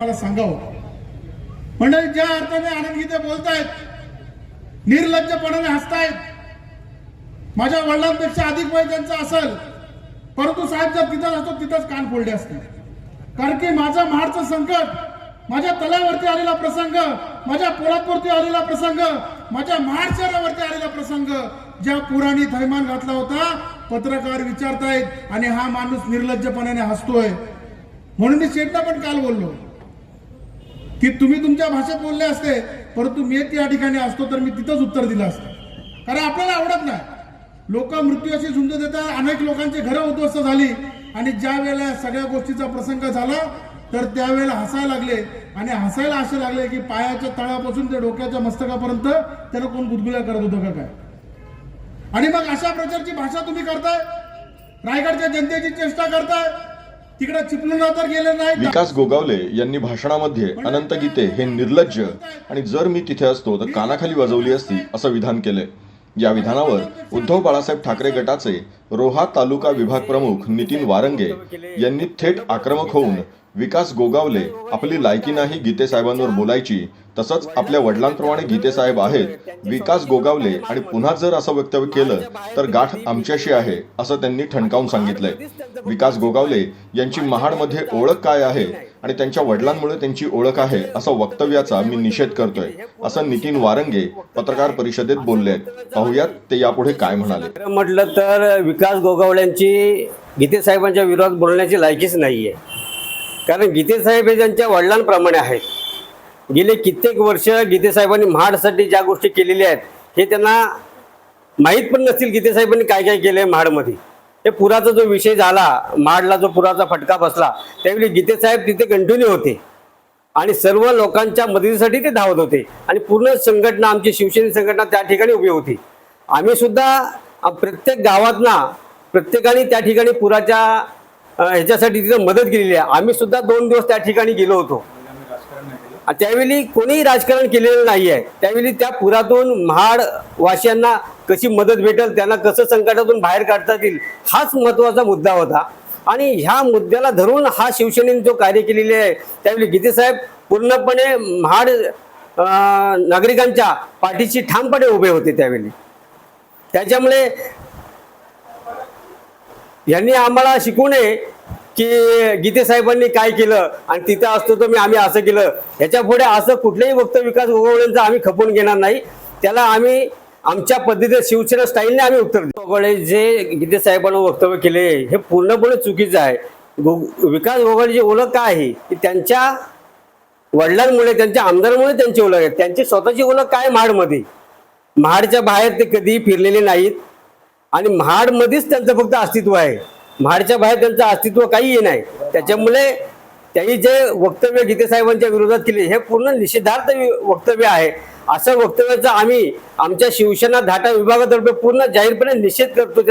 मला सांगावं. मंडळी ज्या अर्थाने आनंद गीते बोलतायत निर्लज्जपणाने हसतायत माझ्या वडिलांपेक्षा अधिक वय त्यांचं असेल परंतु साहेब जर तिथं असतो तिथंच कान फोडले असते. कारण की माझं महाडचं संकट माझ्या तलावरती आलेला प्रसंग माझ्या पोलादवरती आलेला प्रसंग माझ्या महाड शहरावरती आलेला प्रसंग ज्या पुराणी थैमान घातला होता पत्रकार विचारतायत आणि हा माणूस निर्लज्जपणाने हसतोय. म्हणून मी शेटला पण काल बोललो. की तुम्ही तुमच्या भाषेत बोलले असते परंतु मी त्या ठिकाणी असतो तर मी तिथंच उत्तर दिलं असतं. कारण आपल्याला आवडत नाही. लोक मृत्यूशी झुंज देतात अनेक लोकांची घरं उद्ध्वस्त झाली आणि ज्या वेळेला सगळ्या गोष्टीचा प्रसंग झाला तर त्यावेळेला हसायला लागले. आणि हसायला असे लागले की पायाच्या तळापासून ते डोक्याच्या मस्तकापर्यंत त्याला कोण गुदगुल्या करत होतं का काय? आणि मग अशा प्रकारची भाषा तुम्ही करताय? रायगडच्या जनतेची चेष्टा करताय? तिकडे तर गेले नाही विकास गोगावले यांनी भाषणामध्ये अनंत गीते हे निर्लज्ज आणि जर मी तिथे असतो तर कानाखाली वाजवली असती असं विधान केले. या विधानावर उद्धव बाळासाहेब ठाकरे गटाचे रोहा तालुका विभाग प्रमुख नितीन वारंगे यांनी थेट आक्रमक होऊन विकास गोगावले आपली लायकी नाही गीते साहेबांवर बोलायची तसंच आपल्या वडिलांप्रमाणे गीते साहेब आहेत विकास गोगावले आणि पुन्हा जर असं वक्तव्य केलं तर गाठ आमच्याशी आहे असं त्यांनी ठणकावून सांगितलंय. विकास गोगावले यांची महाडमध्ये ओळख काय आहे आणि त्यांच्या वडिलांमुळे त्यांची ओळख आहे असं वक्तव्याचा मी निषेध करतोय असं नितीन वारंगे पत्रकार परिषदेत बोलले आहेत पाहुयात ते यापुढे काय म्हणाले. म्हटलं तर विकास गोगावल्यांची गीते साहेबांच्या विरोधात बोलण्याची लायकीच नाहीये. कारण गीतेसाहेब हे त्यांच्या वडिलांप्रमाणे आहेत. गेले कित्येक वर्ष गीतेसाहेबांनी महाडसाठी ज्या गोष्टी केलेल्या आहेत हे त्यांना माहीत पण नसतील गीतेसाहेबांनी काय काय केलं आहे महाडमध्ये. हे पुराचा जो विषय झाला महाडला जो पुराचा फटका बसला त्यावेळी गीतेसाहेब तिथे कंटिन्यू होते. आणि सर्व लोकांच्या मदतीसाठी ते धावत होते. आणि पूर्ण संघटना आमची शिवसेना संघटना त्या ठिकाणी उभी होती. आम्ही सुद्धा प्रत्येक गावातना प्रत्येकाने त्या ठिकाणी पुराच्या ह्याच्यासाठी तिथं मदत केलेली आहे. आम्ही सुद्धा दोन दिवस त्या ठिकाणी गेलो होतो. त्यावेळी कोणीही राजकारण केलेलं नाही आहे. त्यावेळी त्या पुरातून महाड वासियांना कशी मदत भेटेल त्यांना कसं संकटातून बाहेर काढता येईल हाच महत्त्वाचा मुद्दा होता. आणि ह्या मुद्द्याला धरून हा शिवसेनेने जो कार्य केलेले आहे त्यावेळी गीतेसाहेब पूर्णपणे महाड नागरिकांच्या पाठीशी ठामपणे उभे होते त्यावेळी. त्याच्यामुळे यांनी आम्हाला शिकू नये की गीते साहेबांनी काय केलं आणि तिथं असतो तर मी आम्ही असं केलं. याच्यापुढे असं कुठलंही वक्त विकास गोगवळेंचं आम्ही खपून घेणार नाही. त्याला आम्ही आमच्या पद्धतीने शिवसेना स्टाईलने आम्ही उत्तर देऊ. गोगवळे जे गीते साहेबांना वक्तव्य केले हे पूर्णपणे चुकीचं आहे. गो विकास गोगवळेची ओळख काय आहे? की त्यांच्या वडिलांमुळे त्यांच्या आमदारांमुळे त्यांची ओळख आहे. त्यांची स्वतःची ओळख काय महाडमध्ये महाडच्या बाहेर ते कधीही फिरलेले नाहीत. आणि महाडमध्येच त्यांचं फक्त अस्तित्व आहे. महाडच्या बाहेर त्यांचं अस्तित्व काहीही नाही. त्याच्यामुळे त्यांनी जे वक्तव्य गीते साहेबांच्या विरोधात केले हे पूर्ण निषेधार्थ वक्तव्य आहे. असं वक्तव्याचा आम्ही आमच्या शिवसेना धाटा विभागातर्फे पूर्ण जाहीरपणे निषेध करतो.